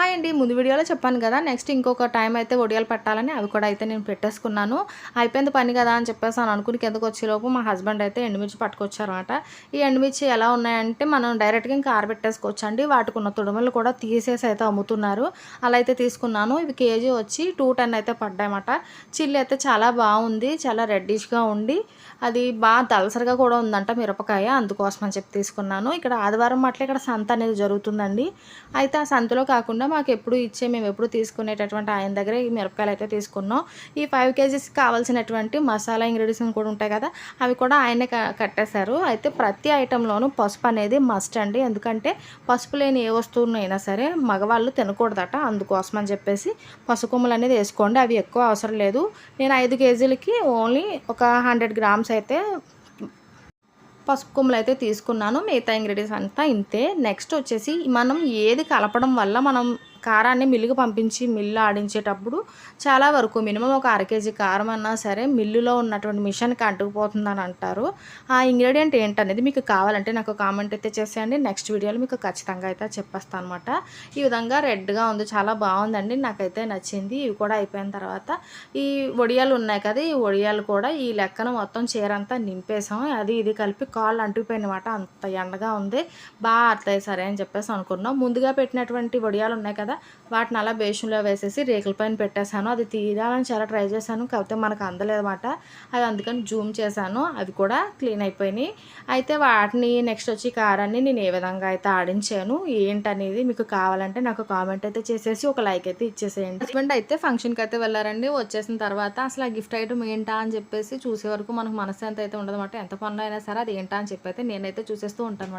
Hi అండి ముందు వీడియోలో చెప్పాను కదా నెక్స్ట్ ఇంకొక టైం అయితే వడియాలు పెట్టాలని అవి కూడా అయితే నేను పెట్టేసుకున్నాను. అయిపోయింది పని కదా అని చెప్పేసి అని అనుకుని కిందకు వచ్చేలోపు మా హస్బెండ్ అయితే ఎండుమిర్చి పట్టుకొచ్చారనమాట ఈ ఎండుమిర్చి ఎలా ఉన్నాయంటే మనం డైరెక్ట్గా ఇంకా ఆరబెట్టేసుకోవచ్చు అండి. వాటికి ఉన్న తుడమలు కూడా తీసేసి అయితే అమ్ముతున్నారు. అలా అయితే తీసుకున్నాను. ఇవి కేజీ వచ్చి టూ టెన్ అయితే పడ్డాయన్నమాట. చిల్లి అయితే చాలా బాగుంది చాలా రెడ్డిష్గా ఉండి అది బాగా దలసరిగా కూడా ఉందంట మిరపకాయ అందుకోసం అని చెప్పి తీసుకున్నాను. ఇక్కడ ఆదివారం మట్ల ఇక్కడ సంత అనేది జరుగుతుందండి. అయితే ఆ సంతలో కాకుండా మాకు ఎప్పుడు ఇచ్చే మేము ఎప్పుడు తీసుకునేటటువంటి ఆయన దగ్గర ఈ మిరపకాయలు అయితే తీసుకున్నాం. ఈ ఫైవ్ కేజీస్ కావాల్సినటువంటి మసాలా ఇంగ్రీడియంట్స్ కూడా ఉంటాయి కదా అవి కూడా ఆయనే కట్టేశారు. అయితే ప్రతి ఐటెంలోనూ పసుపు అనేది మస్ట్ అండి. ఎందుకంటే పసుపు లేని ఏ వస్తువునైనా సరే మగవాళ్ళు తినకూడదట. అందుకోసం అని చెప్పేసి పసుకొమ్మలు అనేది వేసుకోండి. అవి ఎక్కువ అవసరం లేదు. నేను ఐదు కేజీలకి ఓన్లీ ఒక హండ్రెడ్ గ్రామ్స్ అయితే పసుపు కొమ్ములు అయితే తీసుకున్నాను. మిగతా ఇంగ్రీడియంట్స్ అంతా ఇంతే. నెక్స్ట్ వచ్చేసి మనం ఏది కలపడం వల్ల మనం కారాన్ని మిల్లుకి పంపించి మిల్లు ఆడించేటప్పుడు చాలా వరకు మినిమం ఒక అర కేజీ కారం అన్నా సరే మిల్లులో ఉన్నటువంటి మిషన్కి అంటుకుపోతుందని అంటారు. ఆ ఇంగ్రీడియంట్ ఏంటనేది మీకు కావాలంటే నాకు కామెంట్ అయితే చేసేయండి. నెక్స్ట్ వీడియోలో మీకు ఖచ్చితంగా అయితే చెప్పేస్తాను అనమాట ఈ విధంగా రెడ్గా ఉంది చాలా బాగుందండి నాకైతే నచ్చింది. ఇవి కూడా అయిపోయిన తర్వాత ఈ వడియాలు ఉన్నాయి కదా ఈ వడియాలు కూడా ఈ లెక్కన మొత్తం చీరంతా నింపేసాం అది ఇది కలిపి కాళ్ళు అంటుకుపోయినమాట అంత ఎండగా ఉంది బాగా అర్థాయి సరే అని చెప్పేసి అనుకున్నాం. ముందుగా పెట్టినటువంటి వడియాలు ఉన్నాయి కదా కదా? వాటిని అలా బేషన్లో వేసేసి రేకుల పైన పెట్టేశాను. అది తీయాలని చాలా ట్రై చేశాను. కాకపోతే మనకు అందలేదన్నమాట. అది అందుకని జూమ్ చేశాను. అవి కూడా క్లీన్ అయిపోయినాయి. అయితే వాటిని నెక్స్ట్ వచ్చి కారాన్ని నేను ఏ విధంగా అయితే ఆడించాను ఏంటనేది మీకు కావాలంటే నాకు కామెంట్ అయితే చేసేసి ఒక లైక్ అయితే ఇచ్చేసేయండి. హస్బెండ్ అయితే ఫంక్షన్కి అయితే వెళ్ళారండి. వచ్చేసిన తర్వాత అసలు ఆ గిఫ్ట్ ఐటమ్ ఏంటా అని చెప్పేసి చూసే వరకు మనకు మనశ్శాంతి అయితే ఉండదన్నమాట. ఎంత పనులు అయినా సరే అది ఏంటా అని చెప్పి అయితే నేనైతే చూసేస్తూ ఉంటాను